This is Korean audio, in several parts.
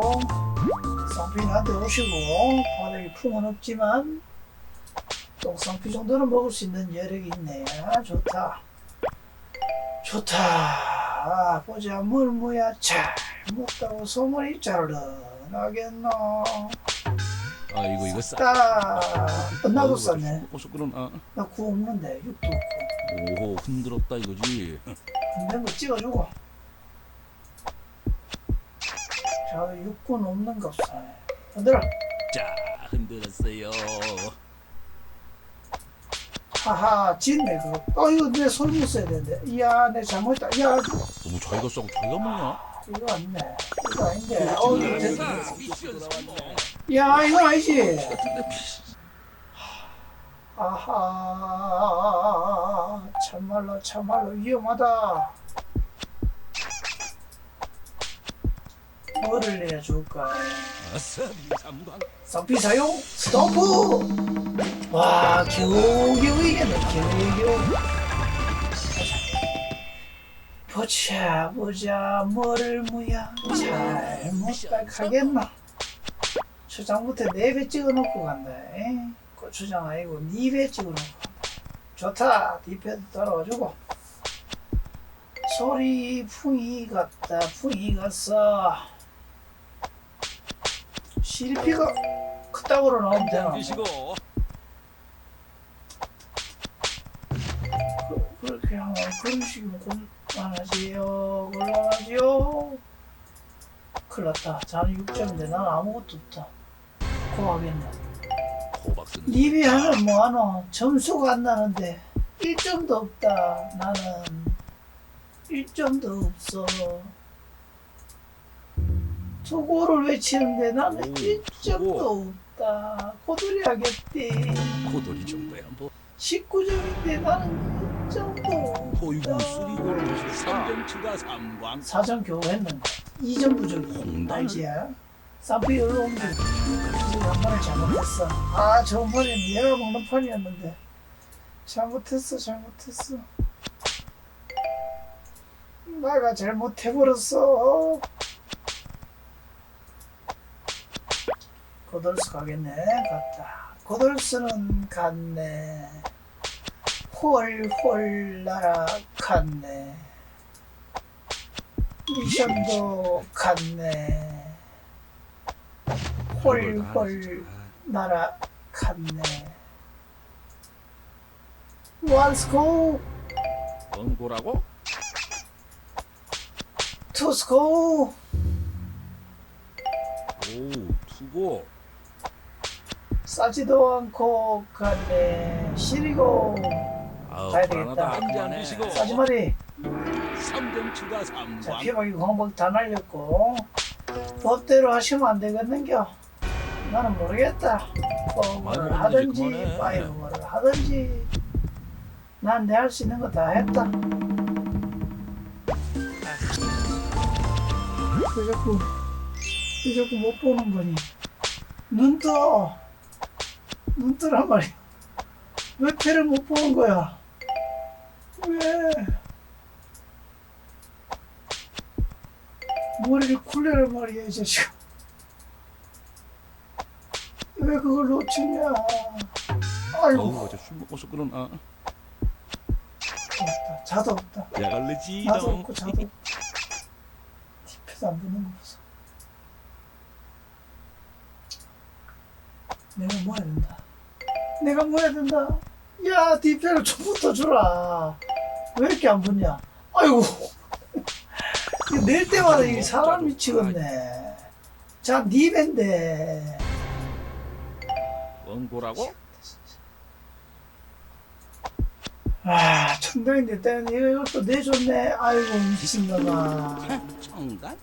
오시고 쌍피한테 오시고 바닥에 풍은 없지만 똥쌍피 정도는 먹을 수 있는 여력이 있네. 아, 좋다. 좋다. 아, 보자. 뭘 뭐야? 잘 먹다고 소문이 짤런하겠노? 아 이거 이거 싸. 따 나도 쌌네. 꼬수그런 아. 나 구워 없는데 육도. 없고 오호 흔들었다 이거지. 있는 거 찍어주고 자 육군 없는 거 없어 흔들어 자 흔들었어요. 하하 진네 그거. 어 이거 내 손못 써야 되는데. 이야 내 잘못했다. 야. 너무 자기가 썩 자기가 뭐냐? 이거 아니네. 이거 아닌데. 어 이거 됐다. 미션 성공. 야 이거 아니지. 아하 참말로 참말로 위험하다 뭐를 내야 좋을까. 쌍피 사용 스톱 와 겨우겨우 이겼네 겨우겨우 보자 보자 뭐를 무야. 잘못 가겠나. 초장부터 4배 찍어놓고 간다 에? 고추장 아니고 2배 찍어놓고 좋다 뒤패도 따라와주고. 소리 풍이 같다 풍이 갔어 실피가 그따구로 나오면 되나 드시고. 그, 그렇게 하면 그런 식이면 곤란하지요. 곤란하지요. 큰일 났다. 자는 6점인데 난 아무것도 없다. 고하겠네. 호박 쓰는. 하면 뭐하노? 점수가 안 나는데 1점도 없다. 나는 1점도 없어 투고를 외치는데 나는 오, 1점도 없다. 고들이 하겠디. 코돌이 정도야 뭐. 19점인데 나는 1점도 호이구 없다 쓰리고를 보시고 3점 추가 삼광. 4점 겨우 했는데. 2점 부족이 홍단을- 알지? 쌈피 얼로 옮기 지금 한 번을 잘못했어. 아 저번 판에 내가 먹는 판이었는데. 잘못했어 잘못했어. 내가 잘못해버렸어 고돌스 가겠네. 갔다. 고돌스는 갔네. 홀홀 날아갔네. 미션도 갔네. 홀홀 날아갔네. 원스코 원고라고? 투스코 오 투고. 싸지도 않고 갔네 시리고 아 가야 불안하다. 되겠다. 드시고. 싸지마리 3점 추가 자. 피박이 광박 다 날렸고 법대로 하시면 안 되겠는겨 나는 모르겠다 뭐 먹었는데 하든지 그만해. 파이브 뭐를 하든지 난 내 할 수 있는 거 다 했다 왜 자꾸 왜 자꾸 못 보는 거니 눈떠 눈 뜨란 말이야. 왜 패를 못 보는 거야? 왜? 머리를 굴려란 말이야 이 자식아. 왜 그걸 놓치냐? 아이고. 어제 술 먹어서 아. 없다 자도 없다. 야갈르지 나도 동. 없고 자도 없고. 뒷패도 안 붙는 거 보소 내가 뭐 해야 된다 내가 뭐 해야 된다. 야 뒷패를 좀 붙어주라. 왜 이렇게 안 붙냐? 아이고. 낼 때마다 이게 사람 미치겠네. 자 니벤데. 원고라고? 아 천당인데 때는 이것도 내줬네. 아이고 미친놈아. 청단?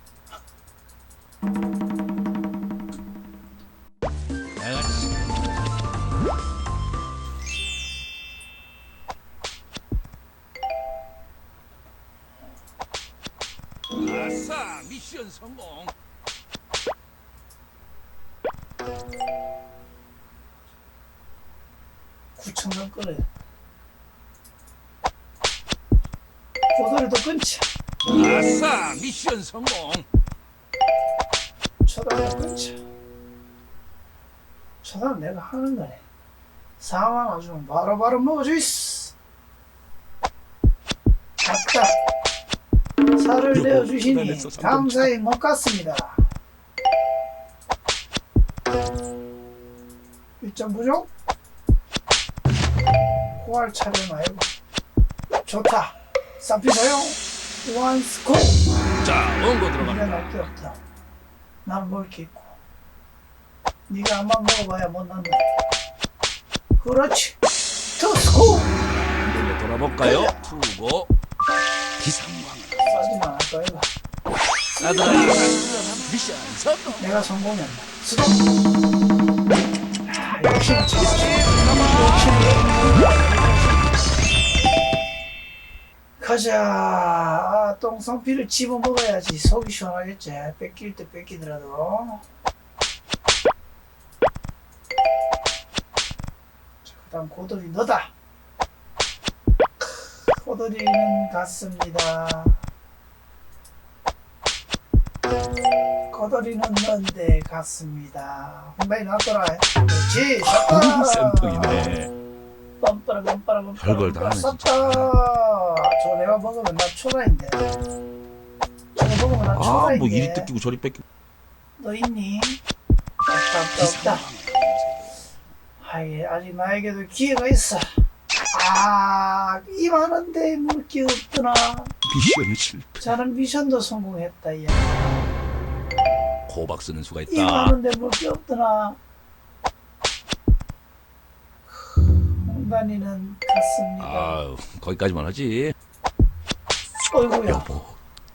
미션 성공. 구천만 끓여 고도리도 끊자 아싸 미션 성공. 쳐다가 끊자. 쳐다는 내가 하는 거네. 사만 아주면 바로바로 먹어주이스. 맞다. 여보, 내어주시니. 감사히 먹겠습니다. 일점 부족? 고할 차례 말고 좋다. 쌈피 사용 원스코 자, 원고 들어간다. 날게 없다. 난 먹을 게 있고. 네가 한번 먹어봐야 못 난다. 그렇지. 투스코 돌아볼까요? 투고 기상광. 할 거야. 이거. 아들아, 미션 성공. 내가 성공했다. 수동. 아. 가자. 아, 똥성피를 집어 먹어야지. 속이 시원하겠지. 뺏길 때 뺏기더라도. 자, 그 다음 고돌이 너다. 고돌이는 갔습니다. 거더리는 넌데 갔습니다. 분명히 나왔더라. 그렇지. 센통이네. 빰빠라 빰빠라 빰빠라. 별걸 다 하네. 진짜. 저 내가 먹으면 나 초라인데. 저거 먹으면 나 아, 초라인데. 뭐 이리 뜯기고 저리 뺏기고. 너 있니? 없다 없다 없다. 하이 아직 나에게도 기회가 있어. 아 이만한데 물기 없더나. 미션 실패. 저는 미션도 성공했다 야. 고박 쓰는 수가 이 있다. 많은데 볼게 없더나. 홍단이는 갔습니다. 아유, 거기까지만 하지. 어이구야. 여보,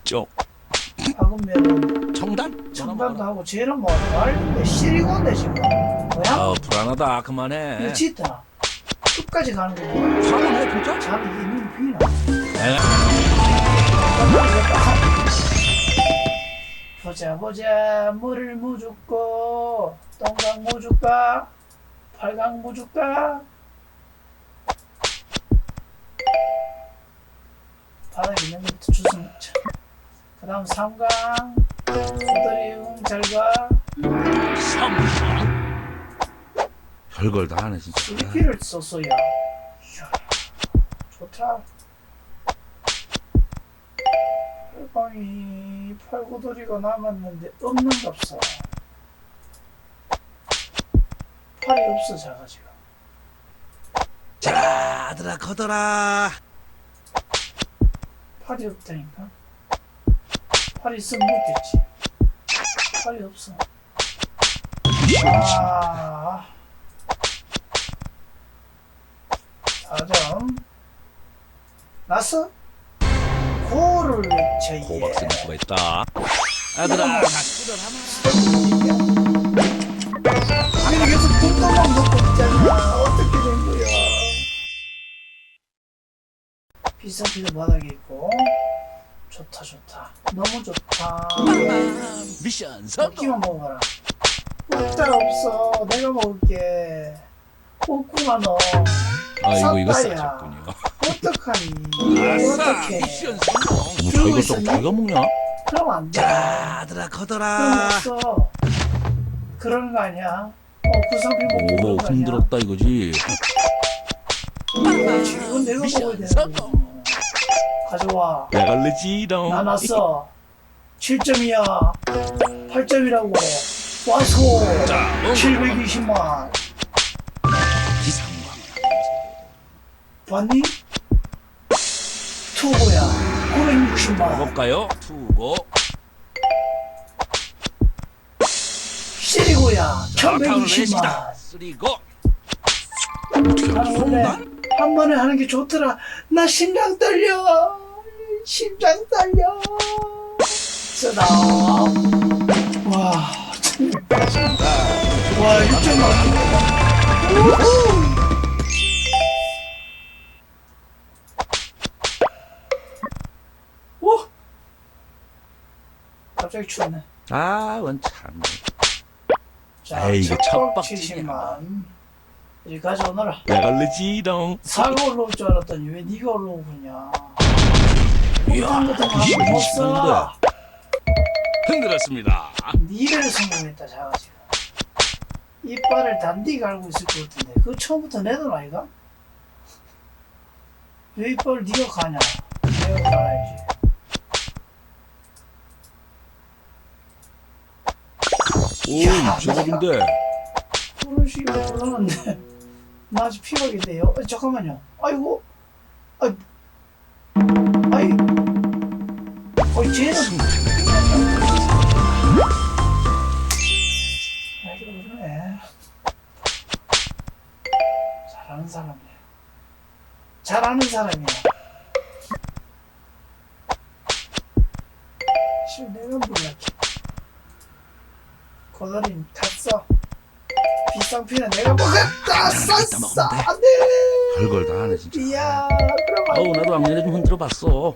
쪽, 박으면은 청단? 청담도 하고 쟤는 뭐 말인데 시리건데 지금. 뭐야? 아, 불안하다. 그만해. 있다. 끝까지 가는 거 뭐야? 화나네, 진짜? 자기 이미 비나. 에? 보자 보자. 물을 무 줄고 동강 무 줄까? 팔강 무 줄까? 바닥에 있는 것부터 주워 먹자 그 다음 삼강. 고돌이 응잘가. 삼광. 별걸 다 하네, 진짜. 수리피를 썼어야. 이야 좋다 팔강이 팔고돌이가 남았는데 없는 게 없어 팔이 없어 자가지고 자, 아들아, 커더라. 팔이 없다니까 팔이 있으면 먹겠지 팔이 없어. 아 4점 났어? 고를 외쳐 고박 쓰는 예. 수가 있다. 아들아, 다시 하나. 아니 계속 똥똥만 먹고 있잖아 어떻게 된 거야 비싼 피도 바닥에 있고 좋다 좋다 너무 좋다 미션 성공. 먹기만 먹어라 없다 없어 내가 먹을게 없구나 너 아, 이거. 싸졌군요. 어떡하니 아싸, 어떡해 미션 성공. 들고 뭐, 자기가 좀 있었니? 자기가 먹냐? 그럼 안돼 자, 아들아, 커더라. 없어 그러는 거 아니야 어 구성비 먹고 오, 그런 거 아니야 흔들었다 이거지. 이건 내가 먹어야 되는 성공. 거지 가져와 나갈래지롱. 나눴어 7점이야 8점이라고 와서 자, 720만 기상광. 봤니? 투고야 960만 볼까요? 투고. 시리고야 자, 카운트 1120만 내시다. 쓰리고. 어떻게 하고 원래? 한 번에 하는 게 좋더라 나 심장 떨려 심장 떨려 쓰다 와 와, 6점 맞았다. 우후! 갑자기 추웠네. 아, 원 참. 자, 에이, 이거 첫골 첫 박치기 70만. 이리 가져오너라. 나갈래지롱. 사가 올라올 줄 알았더니 왜 네가 올라오느냐. 이야, 못 실패인데. 써. 흔들었습니다. 니를 성공했다 자가지가 이빨을 단디 갈고 있을 것 같은데 그거 처음부터 내 돈 아이가? 왜 이빨을 니가 가냐 내가 갈아야지 오 야, 제법인데. 올라갔는데. 나 아직 피박인데요. 어, 잠깐만요. 아이고. 아이 아이. 어이 쟤는 아이고 그러네. 잘하는 사람이야. 잘하는 사람이야. 지금 내가 몰랐지 고다린 갔어. 비상피는 내가 먹었다 쌌어 안돼! 별걸 다 하네 진짜. 이야 그럼 어우 나도 앞면에 좀 흔들어 봤어.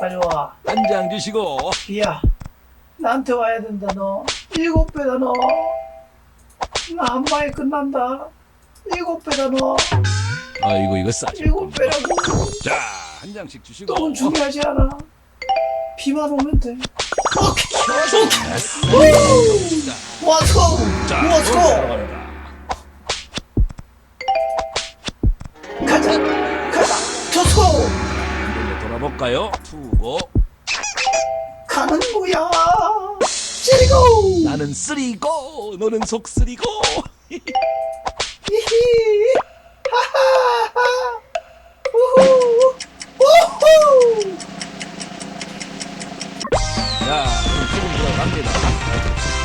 빨리 와. 한 장 주시고. 비야 나한테 와야 된다 너. 일곱 배다 너 나 한 방에 끝난다. 일곱 배다 너. 아이고 이거 싸지 일곱 배라고. 자 한 장씩 주시고. 똥은 중요하지 않아. 비만 오면 돼 와, 저, 가자, 가자, 저 소. 돌아볼까요? 투고. 가는 거야. 쓰리고. 나는 쓰리고. 너는 속 쓰리고. 히히. 하하하. 우후. 우후. 자, 지금 들어갑니다.